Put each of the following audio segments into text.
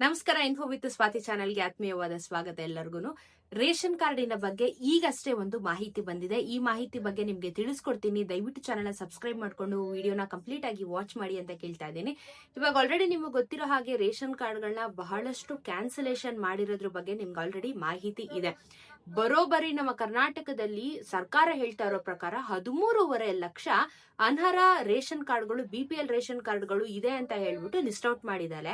ನಮಸ್ಕಾರ info with Swati ಚಾನೆಲ್ಗೆ ಆತ್ಮೀಯವಾದ ಸ್ವಾಗತ ಎಲ್ಲರಿಗೂ ರೇಷನ್ ಕಾರ್ಡಿನ ಬಗ್ಗೆ ಈಗಷ್ಟೇ ಒಂದು ಮಾಹಿತಿ ಬಂದಿದೆ. ಈ ಮಾಹಿತಿ ಬಗ್ಗೆ ನಿಮಗೆ ತಿಳಿಸ್ಕೊಡ್ತೀನಿ. ದಯವಿಟ್ಟು ಚಾನಲ್ನ ಸಬ್ಸ್ಕ್ರೈಬ್ ಮಾಡ್ಕೊಂಡು ವಿಡಿಯೋನ ಕಂಪ್ಲೀಟ್ ಆಗಿ ವಾಚ್ ಮಾಡಿ ಅಂತ ಕೇಳ್ತಾ ಇದ್ದೀನಿ. ಇವಾಗ ಆಲ್ರೆಡಿ ನಿಮ್ಗೆ ಗೊತ್ತಿರೋ ಹಾಗೆ ರೇಷನ್ ಕಾರ್ಡ್ಗಳನ್ನ ಬಹಳಷ್ಟು ಕ್ಯಾನ್ಸಲೇಷನ್ ಮಾಡಿರೋದ್ರ ಬಗ್ಗೆ ನಿಮ್ಗೆ ಆಲ್ರೆಡಿ ಮಾಹಿತಿ ಇದೆ. ಬರೋಬರಿ ನಮ್ಮ ಕರ್ನಾಟಕದಲ್ಲಿ ಸರ್ಕಾರ ಹೇಳ್ತಾ ಇರೋ ಪ್ರಕಾರ ಹದಿಮೂರುವರೆ ಲಕ್ಷ ಅನರ್ಹ ರೇಷನ್ ಕಾರ್ಡ್ಗಳು ಬಿ ಪಿ ಎಲ್ ರೇಷನ್ ಕಾರ್ಡ್ಗಳು ಇದೆ ಅಂತ ಹೇಳ್ಬಿಟ್ಟು ಲಿಸ್ಟ್ ಔಟ್ ಮಾಡಿದ್ದಾರೆ.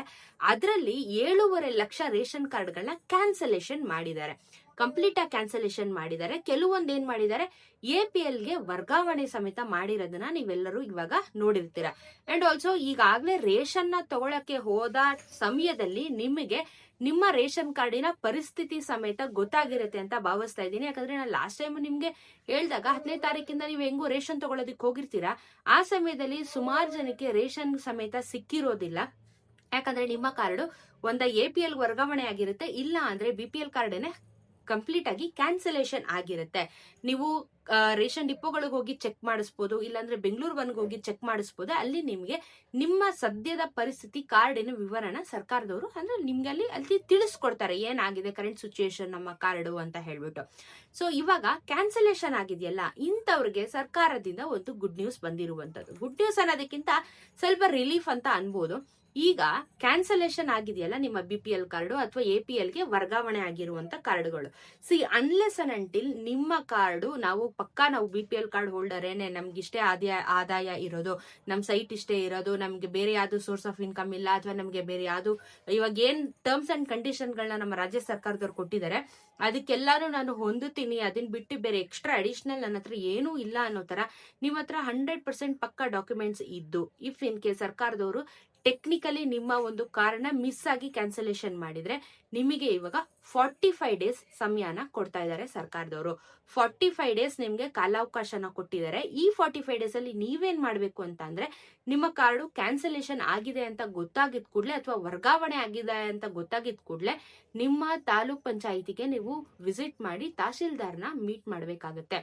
ಅದರಲ್ಲಿ ಏಳೂವರೆ ಲಕ್ಷ ರೇಷನ್ ಕಾರ್ಡ್ಗಳನ್ನ ಕ್ಯಾನ್ಸಲೇಷನ್ ಮಾಡಿದ್ದಾರೆ. ಕಂಪ್ಲೀಟ್ ಆಗಿ ಕ್ಯಾನ್ಸಲೇಷನ್ ಮಾಡಿದ್ದಾರೆ. ಕೆಲವೊಂದು ಏನ್ ಮಾಡಿದ್ದಾರೆ ಎ ಪಿ ಎಲ್ಗೆ ವರ್ಗಾವಣೆ ಸಮೇತ ಮಾಡಿರೋದನ್ನ ನೀವೆಲ್ಲರೂ ಇವಾಗ ನೋಡಿರ್ತೀರ. ಅಂಡ್ ಆಲ್ಸೋ ಈಗಾಗಲೇ ರೇಷನ್ನ ತಗೊಳಕ್ಕೆ ಹೋದ ಸಮಯದಲ್ಲಿ ನಿಮಗೆ ನಿಮ್ಮ ರೇಷನ್ ಕಾರ್ಡಿನ ಪರಿಸ್ಥಿತಿ ಸಮೇತ ಗೊತ್ತಾಗಿರುತ್ತೆ ಅಂತ ಭಾವಿಸ್ತಾ ಇದ್ದೀನಿ. ಯಾಕಂದ್ರೆ ನಾನು ಲಾಸ್ಟ್ ಟೈಮ್ ನಿಮ್ಗೆ ಹೇಳ್ದಾಗ ಹತ್ತನೇ ತಾರೀಕಿಂದ ನೀವು ಹೆಂಗೋ ರೇಷನ್ ತಗೊಳೋದಕ್ಕೆ ಹೋಗಿರ್ತೀರಾ, ಆ ಸಮಯದಲ್ಲಿ ಸುಮಾರು ಜನಕ್ಕೆ ರೇಷನ್ ಸಮೇತ ಸಿಕ್ಕಿರೋದಿಲ್ಲ. ಯಾಕಂದ್ರೆ ನಿಮ್ಮ ಕಾರ್ಡು ಒಂದ ಎ ಪಿ ಎಲ್ ವರ್ಗಾವಣೆ ಆಗಿರುತ್ತೆ, ಇಲ್ಲ ಅಂದ್ರೆ ಬಿ ಪಿ ಎಲ್ ಕಾರ್ಡೇನೆ ಕಂಪ್ಲೀಟ್ ಆಗಿ ಕ್ಯಾನ್ಸಲೇಷನ್ ಆಗಿರುತ್ತೆ. ನೀವು ರೇಷನ್ ಡಿಪೋಗಳಿಗೆ ಹೋಗಿ ಚೆಕ್ ಮಾಡಿಸ್ಬೋದು, ಇಲ್ಲಾಂದ್ರೆ ಬೆಂಗಳೂರು ಬಂದ್ಗೆ ಹೋಗಿ ಚೆಕ್ ಮಾಡಿಸ್ಬೋದು, ಅಲ್ಲಿ ನಿಮಗೆ ನಿಮ್ಮ ಸದ್ಯದ ಪರಿಸ್ಥಿತಿ, ಕಾರ್ಡಿನ ವಿವರಣ ಸರ್ಕಾರದವರು ಅಂದ್ರೆ ನಿಮ್ಗೆ ಅಲ್ಲಿ ಅಲ್ಲಿ ತಿಳಿಸ್ಕೊಡ್ತಾರೆ, ಏನಾಗಿದೆ ಕರೆಂಟ್ ಸಿಚುಯೇಷನ್ ನಮ್ಮ ಕಾರ್ಡು ಅಂತ ಹೇಳ್ಬಿಟ್ಟು. ಸೊ ಇವಾಗ ಕ್ಯಾನ್ಸಲೇಷನ್ ಆಗಿದೆಯಲ್ಲ, ಇಂಥವ್ರಿಗೆ ಸರ್ಕಾರದಿಂದ ಒಂದು ಗುಡ್ ನ್ಯೂಸ್ ಬಂದಿರುವಂತದ್ದು ಗುಡ್ ನ್ಯೂಸ್ ಅನ್ನೋದಕ್ಕಿಂತ ಸ್ವಲ್ಪ ರಿಲೀಫ್ ಅಂತ ಅನ್ಬೋದು. ಈಗ ಕ್ಯಾನ್ಸಲೇಷನ್ ಆಗಿದೆಯಲ್ಲ ನಿಮ್ಮ ಬಿ ಪಿ ಎಲ್ ಕಾರ್ಡು ಅಥವಾ ಎ ಪಿ ಎಲ್ಗೆ ವರ್ಗಾವಣೆ ಆಗಿರುವಂತ ಕಾರ್ಡ್ಗಳು ಸಿ ಅನ್ಲೆಸ್ ಅನ್ ಅಂಟಿಲ್ ನಿಮ್ಮ ಕಾರ್ಡು ನಾವು ಪಕ್ಕಾ ನಾವು ಬಿ ಪಿ ಎಲ್ ಕಾರ್ಡ್ ಹೋಲ್ಡರೇನೆ ನಮ್ಗೆ ಇಷ್ಟೇ ಆದಾಯ ಆದಾಯ ಇರೋದು. ನಮ್ಮ ಸೈಟ್ ಇಷ್ಟೇ ಇರೋದು. ನಮ್ಗೆ ಬೇರೆ ಯಾವುದು ಸೋರ್ಸ್ ಆಫ್ ಇನ್ಕಮ್ ಇಲ್ಲ ಅಥವಾ ನಮ್ಗೆ ಬೇರೆ ಯಾವುದು, ಇವಾಗ ಏನ್ ಟರ್ಮ್ಸ್ ಅಂಡ್ ಕಂಡೀಷನ್ಗಳನ್ನ ನಮ್ಮ ರಾಜ್ಯ ಸರ್ಕಾರದವ್ರು ಕೊಟ್ಟಿದ್ದಾರೆ ಅದಕ್ಕೆಲ್ಲಾನು ನಾನು ಹೊಂದುತ್ತೀನಿ ಅದನ್ನ ಬಿಟ್ಟು ಬೇರೆ ಎಕ್ಸ್ಟ್ರಾ ಅಡಿಷನಲ್ ನನ್ನ ಹತ್ರ ಏನೂ ಇಲ್ಲ ಅನ್ನೋ ತರ ನಿಮ್ಮ ಹತ್ರ ಹಂಡ್ರೆಡ್ ಪರ್ಸೆಂಟ್ ಪಕ್ಕ ಡಾಕ್ಯುಮೆಂಟ್ಸ್ ಇದ್ದು ಇಫ್ ಇನ್ ಕೇಸ್ ಸರ್ಕಾರದವರು ಟೆಕ್ನಿಕಲಿ ನಿಮ್ಮ ಒಂದು ಕಾರಣ ಮಿಸ್ ಆಗಿ ಕ್ಯಾನ್ಸಲೇಷನ್ ಮಾಡಿದ್ರೆ, ನಿಮಗೆ ಇವಾಗ ಫಾರ್ಟಿ ಫೈವ್ ಡೇಸ್ ಸಮಯನ ಕೊಡ್ತಾ ಇದ್ದಾರೆ ಸರ್ಕಾರದವರು. ಫಾರ್ಟಿ ಫೈವ್ ಡೇಸ್ ನಿಮಗೆ ಕಾಲಾವಕಾಶನ ಕೊಟ್ಟಿದ್ದಾರೆ. ಈ ಫಾರ್ಟಿ ಫೈವ್ ಡೇಸ್ ಅಲ್ಲಿ ನೀವೇನ್ ಮಾಡ್ಬೇಕು ಅಂತ ಅಂದ್ರೆ, ನಿಮ್ಮ ಕಾರ್ಡು ಕ್ಯಾನ್ಸಲೇಷನ್ ಆಗಿದೆ ಅಂತ ಗೊತ್ತಾಗಿದ್ ಕೂಡಲೇ ಅಥವಾ ವರ್ಗಾವಣೆ ಆಗಿದೆ ಅಂತ ಗೊತ್ತಾಗಿದ್ ಕೂಡಲೇ ನಿಮ್ಮ ತಾಲೂಕ್ ಪಂಚಾಯಿತಿಗೆ ನೀವು ವಿಸಿಟ್ ಮಾಡಿ ತಹಶೀಲ್ದಾರ್ನ ಮೀಟ್ ಮಾಡ್ಬೇಕಾಗತ್ತೆ.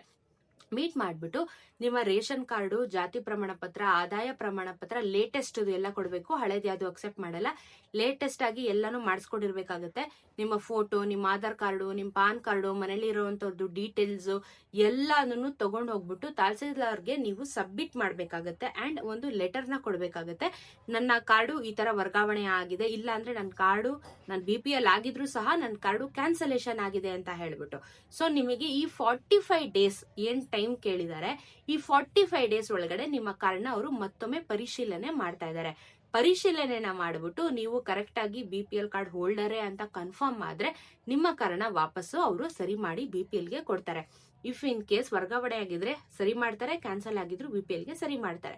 ಮೀಟ್ ಮಾಡ್ಬಿಟ್ಟು ನಿಮ್ಮ ರೇಷನ್ ಕಾರ್ಡು, ಜಾತಿ ಪ್ರಮಾಣ ಪತ್ರ, ಆದಾಯ ಪ್ರಮಾಣ ಪತ್ರ ಲೇಟೆಸ್ಟ್ ಎಲ್ಲ ಕೊಡಬೇಕು. ಹಳೇದು ಯಾವುದು ಅಕ್ಸೆಪ್ಟ್ ಮಾಡಲ್ಲ. ಲೇಟೆಸ್ಟ್ ಆಗಿ ಎಲ್ಲಾನು ಮಾಡಿಸ್ಕೊಂಡಿರ್ಬೇಕಾಗತ್ತೆ. ನಿಮ್ಮ ಫೋಟೋ ನಿಮ್ಮ ಆಧಾರ್ ಕಾರ್ಡು, ನಿಮ್ಮ ಪಾನ್ ಕಾರ್ಡು, ಮನೇಲಿ ಇರುವಂತದ್ದು ಡೀಟೇಲ್ಸ್ ಎಲ್ಲಾನು ತಗೊಂಡು ಹೋಗ್ಬಿಟ್ಟು ತಹಸೀಲ್ದಾರ್ಗೆ ನೀವು ಸಬ್ಮಿಟ್ ಮಾಡಬೇಕಾಗತ್ತೆ. ಅಂಡ್ ಒಂದು ಲೆಟರ್ನ ಕೊಡಬೇಕಾಗತ್ತೆ. ನನ್ನ ಕಾರ್ಡು ಈ ತರ ವರ್ಗಾವಣೆ ಆಗಿದೆ. ಇಲ್ಲ ಅಂದ್ರೆ ನನ್ನ ಕಾರ್ಡು ನನ್ನ ಬಿ ಪಿ ಎಲ್ ಆಗಿದ್ರು ಸಹ ನನ್ನ ಕಾರ್ಡು ಕ್ಯಾನ್ಸಲೇಷನ್ ಆಗಿದೆ ಅಂತ ಹೇಳ್ಬಿಟ್ಟು. ಸೊ ನಿಮಗೆ ಈ ಫಾರ್ಟಿ ಫೈವ್ ಡೇಸ್ ಏನ್ ಟೈಮ್ ಕೇಳಿದ್ದಾರೆ. ಈ ಫಾರ್ಟಿ ಫೈವ್ ಡೇಸ್ ಒಳಗಡೆ ನಿಮ್ಮ ಕಾರ್ಡ್ನ ಅವರು ಮತ್ತೊಮ್ಮೆ ಪರಿಶೀಲನೆ ಮಾಡ್ತಾ ಇದ್ದಾರೆ. ಪರಿಶೀಲನೆನ ಮಾಡಿಬಿಟ್ಟು ನೀವು ಕರೆಕ್ಟ್ ಆಗಿ ಬಿ ಪಿ ಎಲ್ ಕಾರ್ಡ್ ಹೋಲ್ಡರೇ ಅಂತ ಕನ್ಫರ್ಮ್ ಆದ್ರೆ ನಿಮ್ಮ ಕಾರಣ ವಾಪಸ್ಸು ಅವರು ಸರಿ ಮಾಡಿ ಬಿ ಪಿ ಎಲ್ಗೆ ಕೊಡ್ತಾರೆ. ಇಫ್ ಇನ್ ಕೇಸ್ ವರ್ಗಾವಣೆ ಆಗಿದ್ರೆ ಸರಿ ಮಾಡ್ತಾರೆ ಕ್ಯಾನ್ಸಲ್ ಆಗಿದ್ರು ಬಿ ಪಿ ಎಲ್ಗೆ ಸರಿ ಮಾಡ್ತಾರೆ.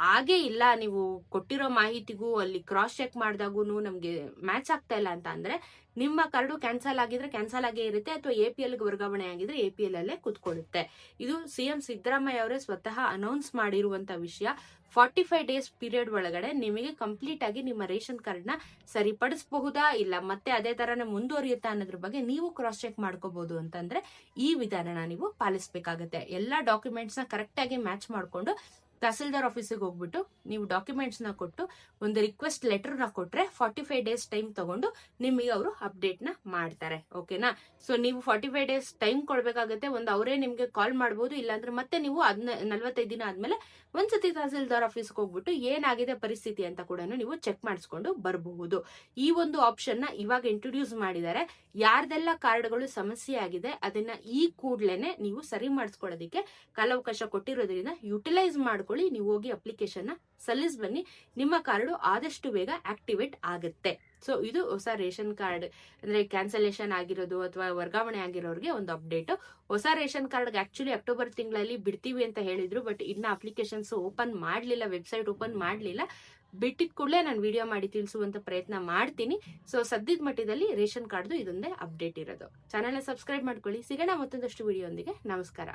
ಹಾಗೆ ಇಲ್ಲ, ನೀವು ಕೊಟ್ಟಿರೋ ಮಾಹಿತಿಗೂ ಅಲ್ಲಿ ಕ್ರಾಸ್ ಚೆಕ್ ಮಾಡಿದಾಗೂ ನಮಗೆ ಮ್ಯಾಚ್ ಆಗ್ತಾ ಇಲ್ಲ ಅಂತ ಅಂದ್ರೆ ನಿಮ್ಮ ಕಾರ್ಡು ಕ್ಯಾನ್ಸಲ್ ಆಗಿದ್ರೆ ಕ್ಯಾನ್ಸಲ್ ಆಗೇ ಇರುತ್ತೆ ಅಥವಾ ಎ ಪಿ ಎಲ್ಗೆ ವರ್ಗಾವಣೆ ಆಗಿದ್ರೆ ಎ ಪಿ ಎಲ್ ಅಲ್ಲೇ ಕುತ್ಕೊಳ್ಳುತ್ತೆ. ಇದು ಸಿಎಂ ಸಿದ್ದರಾಮಯ್ಯ ಅವರೇ ಸ್ವತಃ ಅನೌನ್ಸ್ ಮಾಡಿರುವಂತ ವಿಷಯ. ಫಾರ್ಟಿ ಫೈವ್ ಡೇಸ್ ಪೀರಿಯಡ್ ಒಳಗಡೆ ನಿಮಗೆ ಕಂಪ್ಲೀಟ್ ಆಗಿ ನಿಮ್ಮ ರೇಷನ್ ಕಾರ್ಡ್ನ ಸರಿಪಡಿಸಬಹುದಾ ಇಲ್ಲ, ಮತ್ತೆ ಅದೇ ತರನೇ ಮುಂದುವರಿಯುತ್ತಾ ಅನ್ನೋದ್ರ ಬಗ್ಗೆ ನೀವು ಕ್ರಾಸ್ ಚೆಕ್ ಮಾಡ್ಕೋಬಹುದು ಅಂತಂದ್ರೆ ಈ ವಿಧಾನನ ನೀವು ಪಾಲಿಸಬೇಕಾಗತ್ತೆ. ಎಲ್ಲಾ ಡಾಕ್ಯುಮೆಂಟ್ಸ್ನ ಕರೆಕ್ಟ್ ಆಗಿ ಮ್ಯಾಚ್ ಮಾಡ್ಕೊಂಡು ತಹಸೀಲ್ದಾರ್ ಆಫೀಸಿಗೆ ಹೋಗ್ಬಿಟ್ಟು ನೀವು ಡಾಕ್ಯುಮೆಂಟ್ಸ್ನ ಕೊಟ್ಟು ಒಂದು ರಿಕ್ವೆಸ್ಟ್ ಲೆಟರ್ ಕೊಟ್ಟರೆ ಫಾರ್ಟಿ ಫೈವ್ ಡೇಸ್ ಟೈಮ್ ತಗೊಂಡು ನಿಮಗೆ ಅವರು ಅಪ್ಡೇಟ್ನ ಮಾಡ್ತಾರೆ ಓಕೆನಾ ಸೊ ನೀವು ಫಾರ್ಟಿ ಫೈವ್ ಡೇಸ್ ಟೈಮ್ ಕೊಡ್ಬೇಕಾಗತ್ತೆ, ಒಂದು ಅವರೇ ನಿಮಗೆ ಕಾಲ್ ಮಾಡ್ಬೋದು, ಇಲ್ಲಾಂದ್ರೆ ಮತ್ತೆ ನೀವು ಅದನ್ನ ನಲ್ವತ್ತೈದು ದಿನ ಆದ್ಮೇಲೆ ಒಂದ್ಸತಿ ತಹಸೀಲ್ದಾರ್ ಆಫೀಸ್ಗೆ ಹೋಗ್ಬಿಟ್ಟು ಏನಾಗಿದೆ ಪರಿಸ್ಥಿತಿ ಅಂತ ಕೂಡ ನೀವು ಚೆಕ್ ಮಾಡಿಸ್ಕೊಂಡು ಬರಬಹುದು. ಈ ಒಂದು ಆಪ್ಷನ್ನ ಇವಾಗ ಇಂಟ್ರೊಡ್ಯೂಸ್ ಮಾಡಿದ್ದಾರೆ. ಯಾರ್ದೆಲ್ಲ ಕಾರ್ಡ್ಗಳು ಸಮಸ್ಯೆ ಆಗಿದೆ ಅದನ್ನ ಈ ಕೂಡ್ಲೇನೆ ನೀವು ಸರಿ ಮಾಡಿಸ್ಕೊಳ್ಳೋದಕ್ಕೆ ಕಾಲಾವಕಾಶ ಕೊಟ್ಟಿರೋದ್ರಿಂದ ಯುಟಿಲೈಸ್ ಮಾಡ್ಕೊಳ್ಳಿ. ನೀವು ಹೋಗಿ ಅಪ್ಲಿಕೇಶನ್ ಸಲ್ಲಿಸ್ ಬನ್ನಿ. ನಿಮ್ಮ ಕಾರ್ಡು ಆದಷ್ಟು ಬೇಗ ಆಕ್ಟಿವೇಟ್ ಆಗುತ್ತೆ. ಸೊ ಇದು ಹೊಸ ರೇಷನ್ ಕಾರ್ಡ್ ಅಂದ್ರೆ ಕ್ಯಾನ್ಸಲೇಷನ್ ಆಗಿರೋದು ಅಥವಾ ವರ್ಗಾವಣೆ ಆಗಿರೋರಿಗೆ ಒಂದು ಅಪ್ಡೇಟ್ ಹೊಸ ರೇಷನ್ ಕಾರ್ಡ್ ಆಕ್ಚುಲಿ ಅಕ್ಟೋಬರ್ ತಿಂಗಳಲ್ಲಿ ಬಿಡ್ತೀವಿ ಅಂತ ಹೇಳಿದ್ರು ಬಟ್ ಇನ್ನ ಅಪ್ಲಿಕೇಶನ್ಸ್ ಓಪನ್ ಮಾಡಲಿಲ್ಲ ವೆಬ್ಸೈಟ್ ಓಪನ್ ಮಾಡಲಿಲ್ಲ. ಬಿಟ್ಟಿದ ಕೂಡಲೇ ನಾನು ವಿಡಿಯೋ ಮಾಡಿ ತಿಳಿಸುವಂತ ಪ್ರಯತ್ನ ಮಾಡ್ತೀನಿ. ಸೊ ಸದ್ಯದ ಮಟ್ಟದಲ್ಲಿ ರೇಷನ್ ಕಾರ್ಡ್ದು ಇದೊಂದೇ ಅಪ್ಡೇಟ್ ಇರೋದು. ಚಾನೆಲ್ ಸಬ್ಸ್ಕ್ರೈಬ್ ಮಾಡ್ಕೊಳ್ಳಿ. ಸಿಗೋಣ ಮತ್ತೊಂದಷ್ಟು ವಿಡಿಯೋ ಒಂದಿಗೆ. ನಮಸ್ಕಾರ.